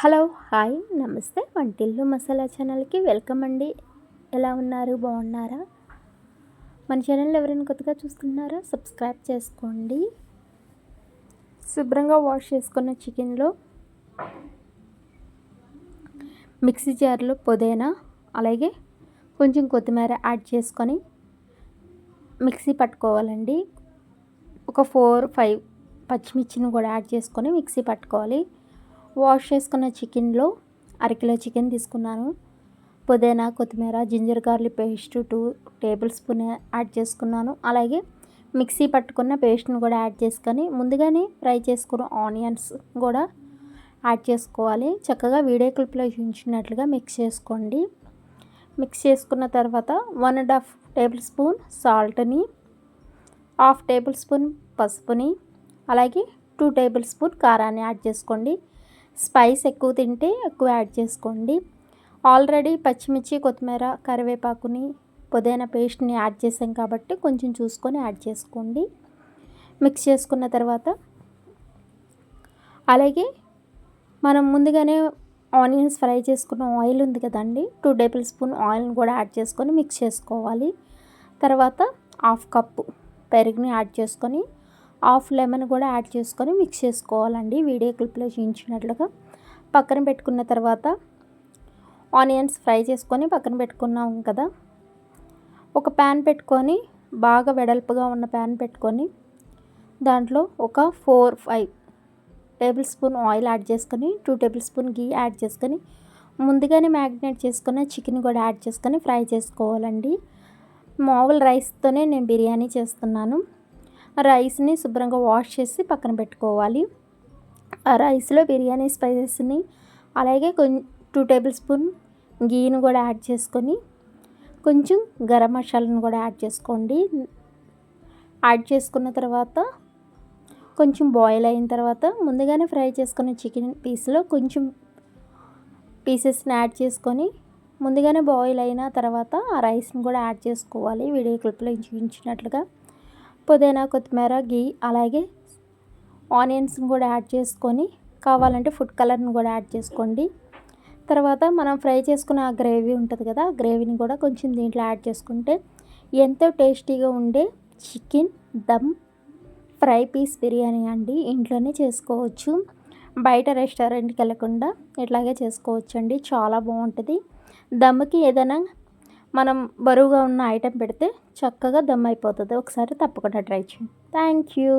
Hello hi నమస్తే. వంటిల్లు మసాలా ఛానల్కి వెల్కమ్ అండి. ఎలా ఉన్నారు? బాగున్నారా? మన ఛానల్ ఎవరైనా కొత్తగా చూస్తున్నారా? సబ్స్క్రైబ్ చేసుకోండి. శుభ్రంగా వాష్ చేసుకున్న చికెన్లో మిక్సీ జార్లో పుదీనా అలాగే కొంచెం కొత్తిమీర యాడ్ చేసుకొని మిక్సీ పట్టుకోవాలండి. ఒక ఫోర్ ఫైవ్ పచ్చిమిర్చిని కూడా యాడ్ చేసుకొని మిక్సీ పట్టుకోవాలి. వాష్ చేసుకున్న చికెన్లో అరకిలో చికెన్ తీసుకున్నాను. పుదీనా కొత్తిమీర ginger garlic paste two table spoon add చేసుకున్నాను. అలాగే మిక్సీ పట్టుకున్న పేస్ట్ని కూడా యాడ్ చేసుకొని ముందుగానే ఫ్రై చేసుకున్న ఆనియన్స్ కూడా యాడ్ చేసుకోవాలి. చక్కగా వీడియో క్లిప్లో చూపించినట్లుగా మిక్స్ చేసుకోండి. మిక్స్ చేసుకున్న తర్వాత one and half table spoon సాల్ట్ని హాఫ్ టేబుల్ స్పూన్ పసుపుని అలాగే టూ టేబుల్ స్పూన్ కారాన్ని యాడ్ చేసుకోండి. స్పైస్ ఎక్కువ తింటే ఎక్కువ యాడ్ చేసుకోండి. ఆల్రెడీ పచ్చిమిర్చి కొత్తిమీర కరివేపాకుని పుదీనా పేస్ట్ని యాడ్ చేసాం కాబట్టి కొంచెం చూసుకొని యాడ్ చేసుకోండి. మిక్స్ చేసుకున్న తర్వాత అలాగే మనం ముందుగానే ఆనియన్స్ ఫ్రై చేసుకున్న ఆయిల్ ఉంది కదండి టూ టేబుల్ స్పూన్ ఆయిల్ని కూడా యాడ్ చేసుకొని మిక్స్ చేసుకోవాలి. తర్వాత హాఫ్ కప్పు పెరుగుని యాడ్ చేసుకొని హాఫ్ లెమన్ కూడా యాడ్ చేసుకొని మిక్స్ చేసుకోవాలండి. వీడియో క్లిప్లో చూపించినట్లుగా. పక్కన పెట్టుకున్న తర్వాత ఆనియన్స్ ఫ్రై చేసుకొని పక్కన పెట్టుకున్నాం కదా. ఒక ప్యాన్ పెట్టుకొని బాగా వెడల్పుగా ఉన్న ప్యాన్ పెట్టుకొని దాంట్లో ఒక four five table spoon oil add చేసుకొని two table spoon ghee add చేసుకొని ముందుగానే మ్యాగ్నేట్ చేసుకున్న చికెన్ కూడా యాడ్ చేసుకొని ఫ్రై చేసుకోవాలండి. మామూలు రైస్తోనే నేను బిర్యానీ చేస్తున్నాను. రైస్ని శుభ్రంగా వాష్ చేసి పక్కన పెట్టుకోవాలి. ఆ రైస్లో బిర్యానీ స్పైసెస్ని అలాగే కొంచెం టూ టేబుల్ స్పూన్ గీను కూడా యాడ్ చేసుకొని కొంచెం గరం మసాలాను కూడా యాడ్ చేసుకోండి. యాడ్ చేసుకున్న తర్వాత కొంచెం బాయిల్ అయిన తర్వాత ముందుగానే ఫ్రై చేసుకున్న చికెన్ పీస్లో కొంచెం పీసెస్ని యాడ్ చేసుకొని ముందుగానే బాయిల్ అయిన తర్వాత ఆ రైస్ని కూడా యాడ్ చేసుకోవాలి. వీడియో క్లిప్లో చూపించినట్లుగా. పుదీనా కొత్తిమీర గీ అలాగే ఆనియన్స్ని కూడా యాడ్ చేసుకొని కావాలంటే ఫుడ్ కలర్ని కూడా యాడ్ చేసుకోండి. తర్వాత మనం ఫ్రై చేసుకున్న ఆ గ్రేవీ ఉంటుంది కదా గ్రేవీని కూడా కొంచెం దీంట్లో యాడ్ చేసుకుంటే ఎంతో టేస్టీగా ఉండే chicken dum fry piece biryani అండి. ఇంట్లోనే చేసుకోవచ్చు. బయట రెస్టారెంట్కి వెళ్ళకుండా ఇట్లాగే చేసుకోవచ్చు అండి చాలా బాగుంటుంది. దమ్కి ఏదైనా మనం బరువుగా ఉన్న ఐటెం పెడితే చక్కగా దమ్ అయిపోతుంది. ఒకసారి తప్పకుండా ట్రై చేయండి. Thank you